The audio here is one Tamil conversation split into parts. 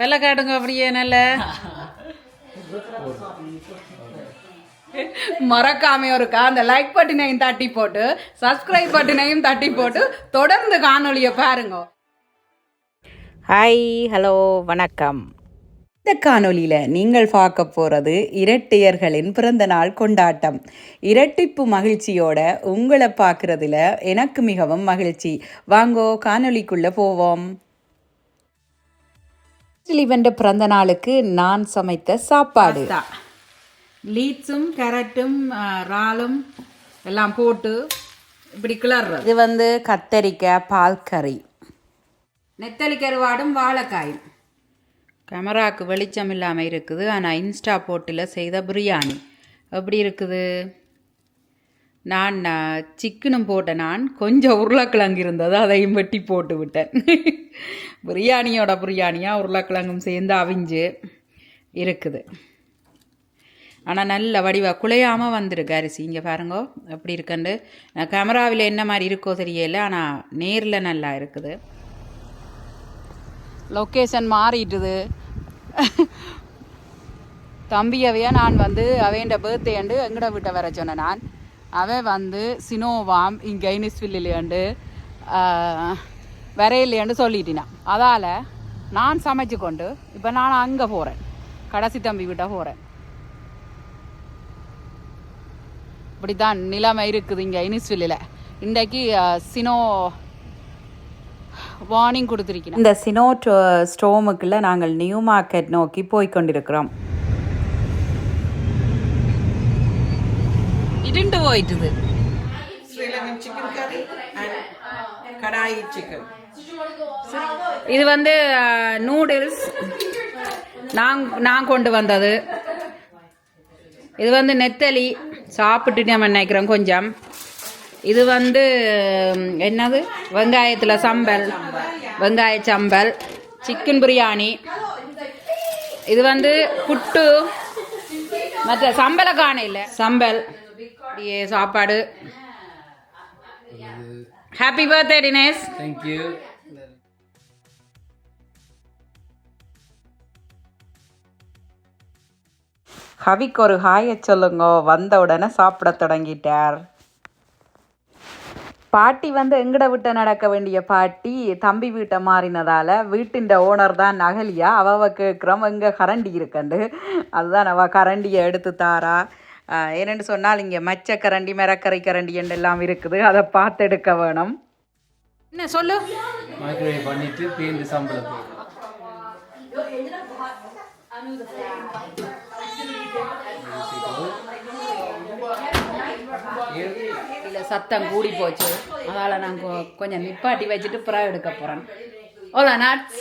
வெள்ள காட்டுங்க அப்படியே நல்ல. மறக்காம ஒரு அந்த லைக் பட்டினையும் தட்டி போட்டு சப்ஸ்கிரைப் பட்டினையும் தட்டி போட்டு தொடர்ந்து காணொளியை பாருங்க. ஹாய் ஹலோ வணக்கம். இந்த காணொளியில் நீங்கள் பார்க்க போகிறது இரட்டையர்களின் பிறந்த நாள் கொண்டாட்டம். இரட்டிப்பு மகிழ்ச்சியோட உங்களை பார்க்குறதுல எனக்கு மிகவும் மகிழ்ச்சி. வாங்கோ காணொளிக்குள்ளே போவோம். இவன் பிறந்த நாளுக்கு நான் சமைத்த சாப்பாடு. லீட்ஸும் கேரட்டும் இறாலும் எல்லாம் போட்டு இப்படி கிளறது இது வந்து கத்தரிக்காய் பால் கறி நெத்தலி கருவாடும் வாழைக்காயும். கேமராவுக்கு வெளிச்சம் இல்லாமல் இருக்குது. ஆனால் இன்ஸ்டா போட்டில் செய்த பிரியாணி. எப்படி இருக்குது? நான் சிக்கனும் போட்டேன். நான் கொஞ்சம் உருளைக்கிழங்கு இருந்தது அதையும் வெட்டி போட்டு விட்டேன். பிரியாணியோட பிரியாணியாக உருளைக்கிழங்கும் சேர்ந்து அவிஞ்சு இருக்குது. ஆனால் நல்ல வடிவாக குலையாமல் வந்திருக்கு அரிசி. இங்கே பாருங்கோ எப்படி இருக்குண்டு நான் கேமராவில் என்ன மாதிரி இருக்கோ தெரியல ஆனால் நேரில் நல்லா இருக்குது. லொக்கேஷன் மாறிட்டுது. தம்பியவைய நான் வந்து அவையண்ட பர்த்டேண்டு எங்கட வீட்டை வர சொன்னேன் நான். அவன் வந்து சினோவாம் இங்கே ஐனிஸ்வில்லேண்டு வரையிலேன்னு சொல்லிட்டினான் அதால் நான் சமைச்சு கொண்டு இப்போ நான் அங்கே போகிறேன் கடைசி தம்பி விட்ட போகிறேன் இப்படி தான் நிலைமை இருக்குது இங்கே இனிஸ்வில்லில். இன்றைக்கு சினோ வார்னிங் கொடுத்துருக்கணும் இந்த சினோ ஸ்டோமுக்குள்ள நாங்கள் நியூ மார்க்கெட் நோக்கி போய் கொண்டிருக்கிறோம். இடிண்டு போயிட்டுது. Sri chicken curry and kadahi chicken. இது வந்து நூடுல்ஸ் நான் நான் கொண்டு வந்தது. இது வந்து நெத்தலி. சாப்பிட்டுட்டு நம்ம நினைக்கிறோம் கொஞ்சம். இது வந்து என்னது? வெங்காயத்தில் சம்பல். வெங்காய சம்பல். சிக்கன் பிரியாணி இது வந்து புட்டு. மற்ற சம்பள காண இல்லை. சம்பல். அப்படியே சாப்பாடு. Happy birthday Dinesh you. கவிக்கு ஒரு ஹாயை சொல்லுங்க. வந்த உடனே சாப்பிட தொடங்கிட்டார். பாட்டி வந்து எங்கட விட்ட நடக்க வேண்டிய பாட்டி தம்பி வீட்டை மாறினதால வீட்டின் ஓனர் தான் நகலியா அவ கேட்குறோம் எங்க கரண்டி இருக்கண்டு? அதுதான் அவ கரண்டியை எடுத்து தாரா. ஏனென்று சொன்னால் இங்கே மச்ச கரண்டி மிரக்கரை கரண்டி என்று எல்லாம் இருக்குது. அதை பார்த்து எடுக்க வேணும். என்ன சொல்லு. பண்ணிட்டு சத்தம் கூடி போச்சு. அதால் நான் கொ- கொஞ்சம் நிப்பாட்டி வச்சுட்டு புறா எடுக்க போகிறேன் Ola nuts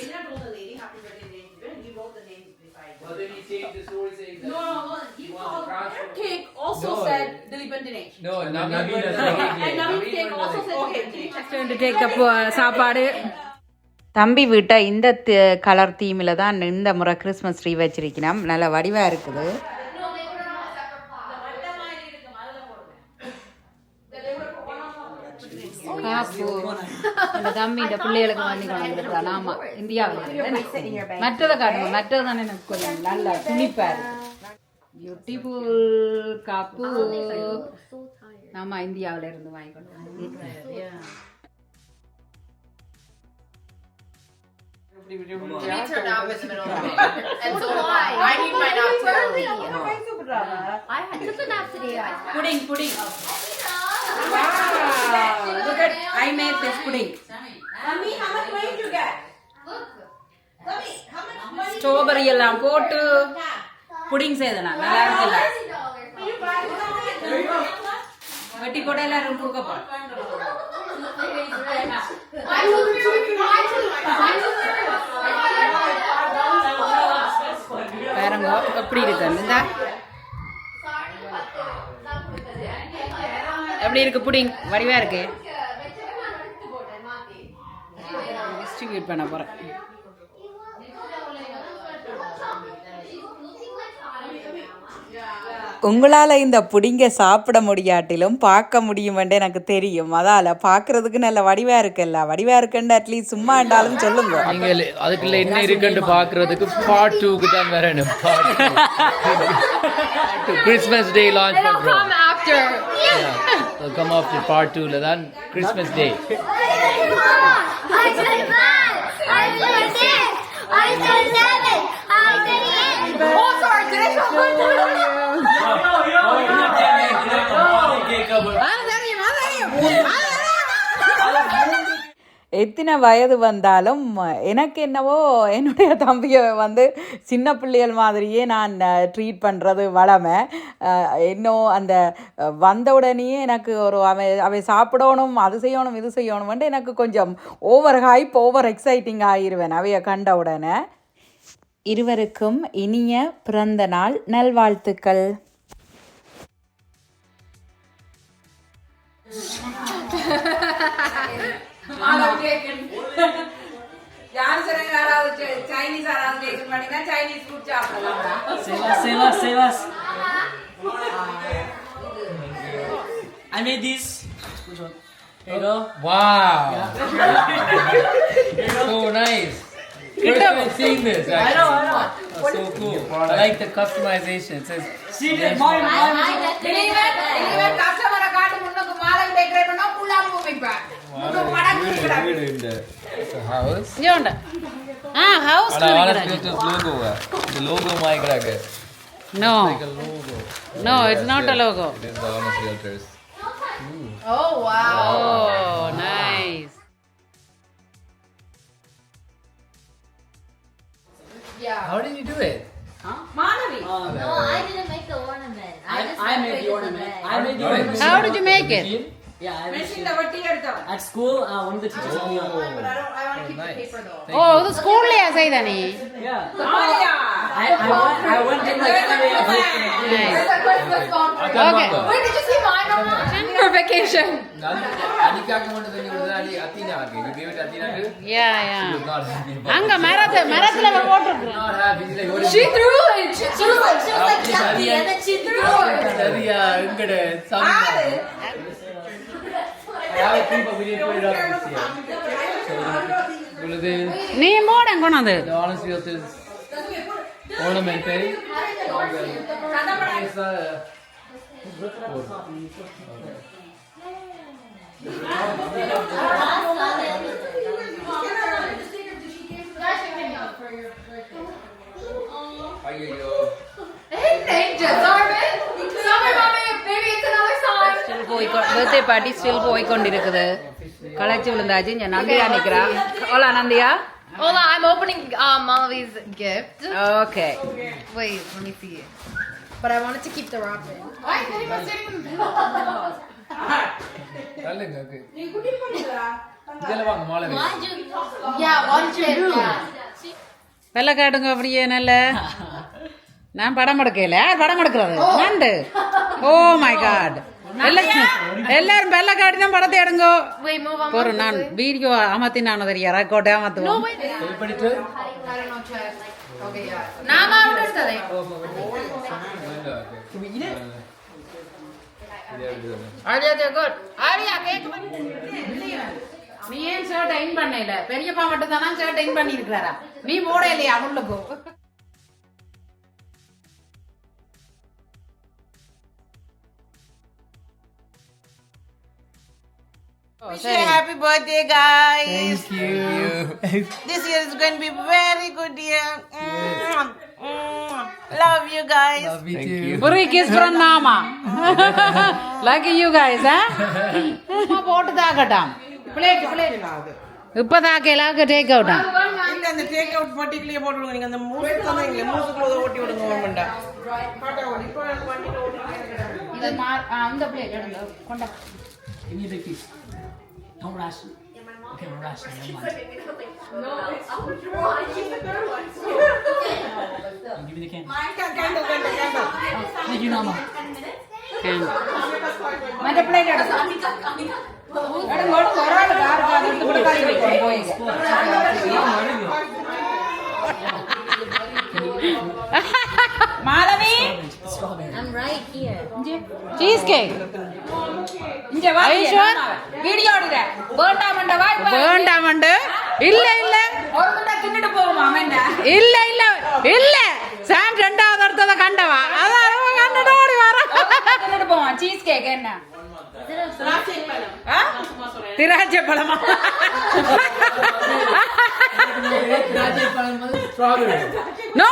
Cake also said Dilip and Dinesh. No, Naveen And Naveen Cake also said Dilip. And Dinesh. சாப்பாடு. தம்பி வீட்டை இந்த கலர் தீமில் தான் இந்த முறை கிறிஸ்மஸ் ட்ரீ வச்சிருக்கிறோம் நல்ல வடிவாக இருக்குது காப்பு இந்த தம்பி இந்த பிள்ளைகளுக்கு வாங்கி கொண்டு வந்துருக்கான் ஆமா இந்தியாவில் மற்றதை காட்டுங்க. மற்றது தானே எனக்கு கொஞ்சம் நல்லா துணிப்பாரு. பியூட்டிஃபுல் காப்பு ஆமா இந்தியாவில இருந்து வாங்கி கொண்டு வந்தேன். We wow look at I made this pudding Mummy, how much money did you get? Mummy, how much money? Strawberry எல்லாம் போட்டு புடிங் செய்தனா நல்லா இருக்குல்ல வெட்டி போட எல்லாரும் கொடுக்க போறோம் பாருங்க எப்படி இருக்கு இந்த எப்படி இருக்கு புடிங்? வடிவா இருக்கு. டிஸ்ட்ரிபியூட் பண்ண போறேன். உங்களால் இந்த புடிங்க சாப்பிட முடியாட்டிலும் பார்க்க முடியுமென்று எனக்கு தெரியும். அதால் பார்க்கறதுக்கு நல்ல வடிவாக இருக்குல்ல. வடிவாக இருக்குன்னு அட்லீஸ்ட் சும்மா இருந்தாலும் சொல்லுங்க. நீங்கள் அதுக்குள்ள என்ன இருக்குன்னு பாக்குறதுக்கு பார்ட் டூக்கு தான் வரணும். Christmas day launch It'll will come up to part two, Ladan. Christmas Day. எத்தனை வயது வந்தாலும் எனக்கு என்னவோ என்னுடைய தம்பியை வந்து சின்ன பிள்ளைகள் மாதிரியே நான் ட்ரீட் பண்ணுறது வளமை. இன்னும் அந்த வந்த உடனேயே எனக்கு ஒரு அவை அவை சாப்பிடணும் அது செய்யணும் இது செய்யணும்ன்ட்டு எனக்கு கொஞ்சம் ஓவர் ஹைப் ஓவர் எக்ஸைட்டிங் ஆகிருவேன் அவைய கண்ட உடனே. இருவருக்கும் இனிய பிறந்த நாள் நல்வாழ்த்துக்கள். சைனீஸ் யாராவது பண்ணினா சைனீஸ் ஃபுட் சாப்பிடலாம் Save us, save us, save us. I made this. Which one? There you go. Wow. so nice. First time seeing this. I know, I know. Actually. So cool. I like the customization. It says See, there's more, more. கஸ்டமரை காட்டு முன்னுக்கு மாலை டெக்கரேட் பண்ணா புல்லாம வைப்பேன் No, it's not a logo. Oh wow! Oh, nice. Yeah. How did you do it? Huh? Manavi. Oh, no, I didn't make the ornament. I, I just I made the ornament. I made the ornament. How did you make it? Machine? Yeah, I made it. At school, uh, one of the teachers helped me out. Oh, nice. ஓ இது ஸ்கூல்லையா செய்த நீ Yeah. I, I went, I went in like every day. Nice. Okay. Wait, did you see mine on for vacation? அனிக்காக்கு மட்டும் சொல்லி கொடுத்தா அனி அத்தீனாக்கு you gave it அத்தீனாக்கு yeah yeah she was not happy about அங்க மரத்து மரத்துல போட்டுருக்கேன் not happy she's like what is She threw it. She She threw was like, it. she was like Chucky, and then she threw it. சரியா நீ போட கொண்டாந்து the honest birthday party still போய் கொண்டிருக்குது களைச்சி விழுந்தாச்சு இங்க நந்தியா நிக்கிறா Ola Nandhiya Hold on, I'm opening um, Molly's gift. Okay Wait, let me see it. But I wanted to keep the wrapper. Why is anyone sitting in the middle? okay. வெள்ளை காட்டுங்க அப்படியே நல்ல நான் படம் எடுக்கல படம் எடுக்கிறது நண்டு ஓ மை காட் எல்லாரும் வெள்ளை காட்டி தான் படத்தை எடுங்கோ. போறேன் நான் வீடியோ அமர்த்தி நான் தெரியா. Arya, cake. நீ ஏன் ஷர்ட் இன் பண்ணல? பெரியப்பா மட்டும் தானா ஷர்ட் இன் பண்ணி இருக்கிறாரா நீ போட இல்லையா? உள்ளுக்கு Wish you a happy birthday, guys. Thank you. This year is going to be very good year. Mwah. Mwah. Love you guys. Love you too. Free kiss from Mama. Lucky you guys, huh? அம்மா போட்டு தாக்கட்டாம் பிளேட் பிளேட் இப்ப தாக்கலாக்கு டேக் அவுட்டா இல்ல அந்த டேக் அவுட் பர்டிகுலர் போட்டு நீங்க அந்த மூசு தந்தீங்களே மூசுக்குள்ள ஓட்டி விடுங்க வேண்டாம் இது மா- ஆ, இந்த பிளேட் எடுங்க கொண்டா Give me a big piece. Don't ration. Okay, we're rationing. Never mind. Give me the candy. Thank you, Nama. മറ്റേ പ്ലേറ്റ് എടുക്കാം ഒരാൾ കാർക്ക് അത് എടുത്ത് കൊടുക്കാതിരിക്കും പോയി Madhavi Strawberry. right here. Cake இங்க வா? வீடியோ எடுங்க. வேண்டாமண்ட வாய் வேண்டாம் இல்ல இல்ல. ஒரு முட்டை தின்னுட்டு போகுமா என்ன? இல்ல இல்ல. இல்ல. சாம் ரெண்டாவது இடத்த கண்டவா? அதான் அவன் கண்டுட்டு ஓடி வர தின்னுட்டு போவான். சீஸ் கேக் என்ன? திராட்சை பழமா Strawberry. No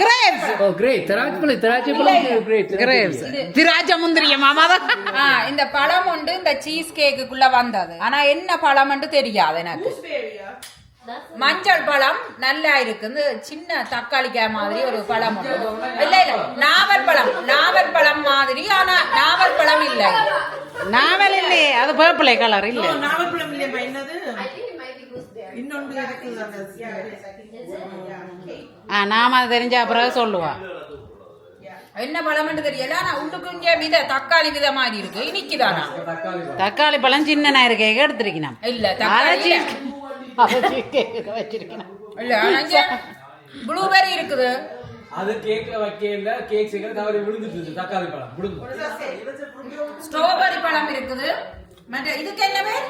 grapes Oh. திராட்சை பழம், திராட்சை பழம், great. கிரேப்ஸ் திராட்சை முந்திரிய மாமா? தான் ஆ, இந்த பழம் உண்டு இந்த சீஸ் கேக்குக்குள்ள வந்தது. ஆனா என்ன பழம்னு தெரியாது எனக்கு. மஞ்சள் பழம் நல்லா இருக்கு. இந்த சின்ன தக்காளிக்காய் மாதிரி ஒரு பழம் உண்டு. இல்ல இல்ல நாவல் பழம் நாவல் பழம் மாதிரி ஆனா நாவல் பழம் இல்லை. நாவல் இல்லையே அது பேர்பிளை கலர் இல்ல. நாவல்பழம் இல்லையம்மா என்னது? ஆ நாம அது தெரிஞ்ச அப்புறம் சொல்லுவா. என்ன பழம்னு தெரியல. ஆனா உள்ளுக்கு இங்கே வித தக்காளி வித மாதிரி இருக்கு. இனிக்குதானா? தக்காளி பழம். சின்ன இருக்கே எடுத்திருக்கணும் இல்ல தக்காளி. வச்சிருக்கணும் இல்ல. ப்ளூபெர்ரி இருக்குது. அது கேக்ல வைக்கல கேக் செய்யல தவறி விழுந்துட்டு தக்காளி பழம். விழுந்து. ஸ்ட்ராபெரி பழம் இருக்குது. மற்ற இதுக்கு என்ன பேர்.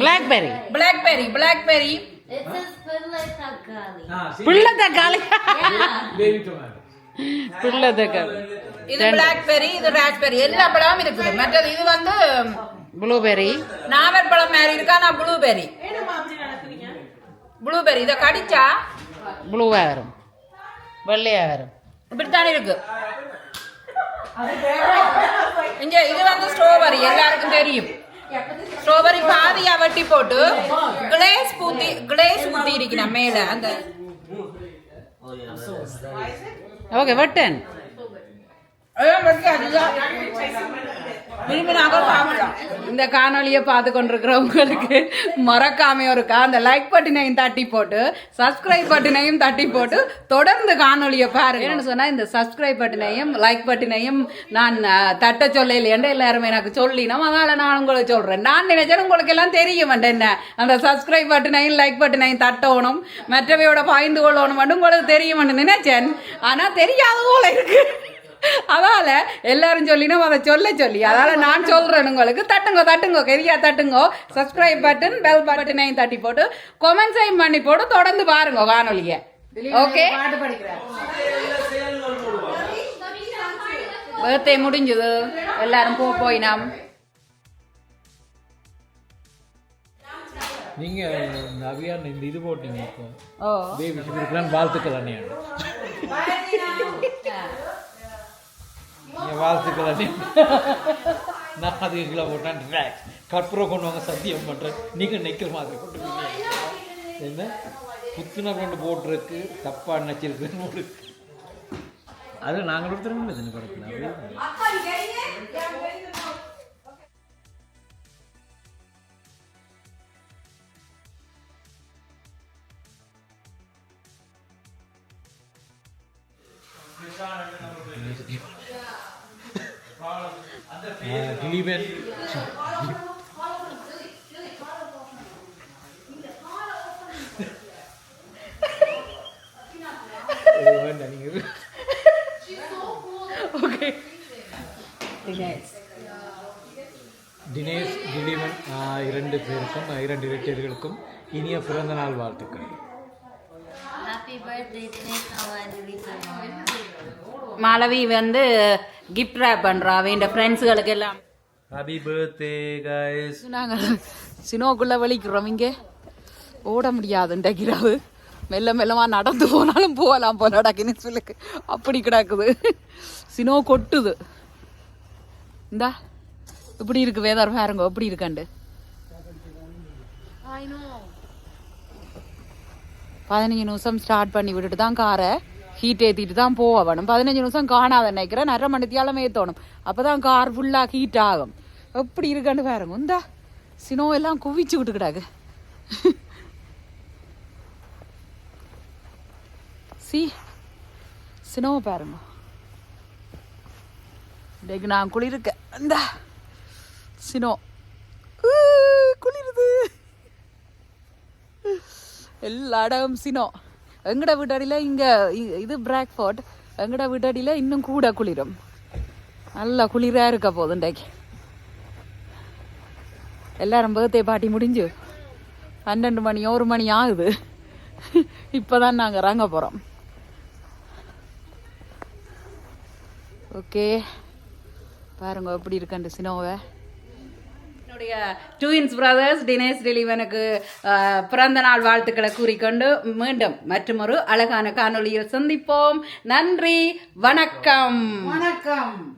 Blackberry blackberry blackberry. பிள்ளை தக்காளி. பிள்ளை இது பிளாக்பெரி இது ராஸ்பெரி எல்லா பழமும் இருக்குது. மற்றது இது வந்து ப்ளூபெரி நாவல் பழம் மாதிரி இருக்கா. நான் ப்ளூபெரி ப்ளூபெரி இதை கடிச்சா? ப்ளூவா வரும் வெள்ளையா வரும் இப்படித்தான் இருக்கு? இங்க இது வந்து ஸ்ட்ராபெரி எல்லாருக்கும் தெரியும். ஸ்ட்ராபெரி பாதியா வெட்டி போட்டு கிளேஸ் ஊத்தி கிளேஸ் ஊத்தி இருக்கணும் மேல அந்த ஓகே வட்டன் அதான் வெட்டி அதுதான் விரும்பினாக்க சாப்பிடலாம் இந்த காணொலியை பார்த்து கொண்டிருக்கிறவங்களுக்கு மறக்காம இருக்கா அந்த லைக் பட்டினையும் தட்டி போட்டு சப்ஸ்கிரைப் பட்டினையும் தட்டி போட்டு தொடர்ந்து காணொலியை பாருங்க. என்னன்னு சொன்னா இந்த சப்ஸ்கிரைப் பட்டினையும் லைக் பட்டினையும் நான் தட்ட சொல்லையில் இல்லையண்டு எல்லாருமே எனக்கு சொல்லினோம். அதனால நான் உங்களுக்கு சொல்றேன். நான் நினைச்சேன் உங்களுக்கு எல்லாம் தெரியும் என்ன? அந்த சப்ஸ்கிரைப் பட்டினையும் லைக் பட்டினையும் தட்டணும் மற்றவையோட பாய்ந்து கொள்ளணும் உங்களுக்கு தெரியும் நினைச்சேன். ஆனா தெரியாத போல இருக்கு. அதால எல்லாரும் சொல்லினோம் அதை சொல்ல சொல்லி. அதால நான் சொல்றேன் உங்களுக்கு தட்டுங்க தட்டுங்க கெரியா தட்டுங்க. சப்ஸ்கிரைப் பட்டன் பெல் பட்டனையும் தட்டி போட்டு கொமெண்ட்ஸையும் பண்ணி போட்டு தொடர்ந்து பாருங்க காணொலிய ஓகே பர்த்டே முடிஞ்சது. எல்லாரும் போ போயினாம் நீங்க இந்த அபியான் இந்த இது போட்டீங்க இப்போ. பேபி வாழ்த்துக்கள் அண்ணியாண்டு. என் வாழ்த்துக்கள் நான் அது கிலோ போட்டேன் ரிலாக்ஸ் கற்பூரம் கொண்டு வாங்க சத்தியம் பண்ணுறேன் நீங்கள் நிற்கிற மாதிரி கொண்டு என்ன? புத்துண கொண்டு போட்டிருக்கு. தப்பாக நினைச்சிருக்கு உங்களுக்கு அது நாங்கள் ஒருத்தரும் இல்லை இந்த படத்தில். வேண்டாம் நீங்கள் தினேஷ் திலீபன் இரண்டு பேருக்கும் இரண்டு இரட்டையர்களுக்கும் இனிய பிறந்த நாள் வாழ்த்துக்கள் மாலவி வந்து கிஃப்ட் ரேப் பண்றா அவன் ஃப்ரெண்ட்ஸுகளுக்கு எல்லாம் ஹாப்பி பர்த்டே கைஸ் நாங்கள் சினோக்குள்ள வலிக்கிறோம் இங்கே. ஓட முடியாதுன்றாக்கிறாவு மெல்ல மெல்லமா நடந்து போனாலும் போகலாம் போலடா கினிஸ்விலுக்கு அப்படி கிடக்குது. சினோ கொட்டுது. இந்தா இப்படி இருக்கு வேதார் பாருங்க எப்படி இருக்காண்டு. பதினஞ்சு நிமிஷம் ஸ்டார்ட் பண்ணி விட்டுட்டு தான் காரை. ஹீட் ஏற்றிட்டு தான் போக வேணும் பதினஞ்சு நிமிஷம் காணாத நினைக்கிறேன் நரை மணித்தியாலும் ஏற்றணும் அப்போ தான் கார் ஃபுல்லாக ஹீட் ஆகும். எப்படி இருக்கான்னு பாருங்க. இந்தா சினோ எல்லாம் குவிச்சு விட்டு சி சினோவை பாருங்க. இன்றைக்கு நான் குளிருக்கேன் இந்த சினோ. குளிருது. எல்லா இடம் சினோ. எங்கட வீட்டடியில் இங்கே இது பிராக்ஃபோர்ட் எங்கட வீட்டடியில் இன்னும் கூட குளிரும். நல்லா குளிராக இருக்க போகுது இன்றைக்கு. எல்லாரும் பர்த்டே பாட்டி முடிஞ்சு பன்னெண்டு மணி ஒரு மணி ஆகுது. இப்போ தான் நாங்கள் இறங்க போகிறோம் ஓகே பாருங்க எப்படி இருக்கண்டு சினோவை. என்னுடைய ட்வின்ஸ் பிரதர்ஸ் தினேஷ் டிலிவனுக்கு பிறந்த நாள் வாழ்த்துக்களை கூறிக்கொண்டு மீண்டும் மற்றொரு அழகான காணொலியில் சந்திப்போம். நன்றி வணக்கம். வணக்கம்.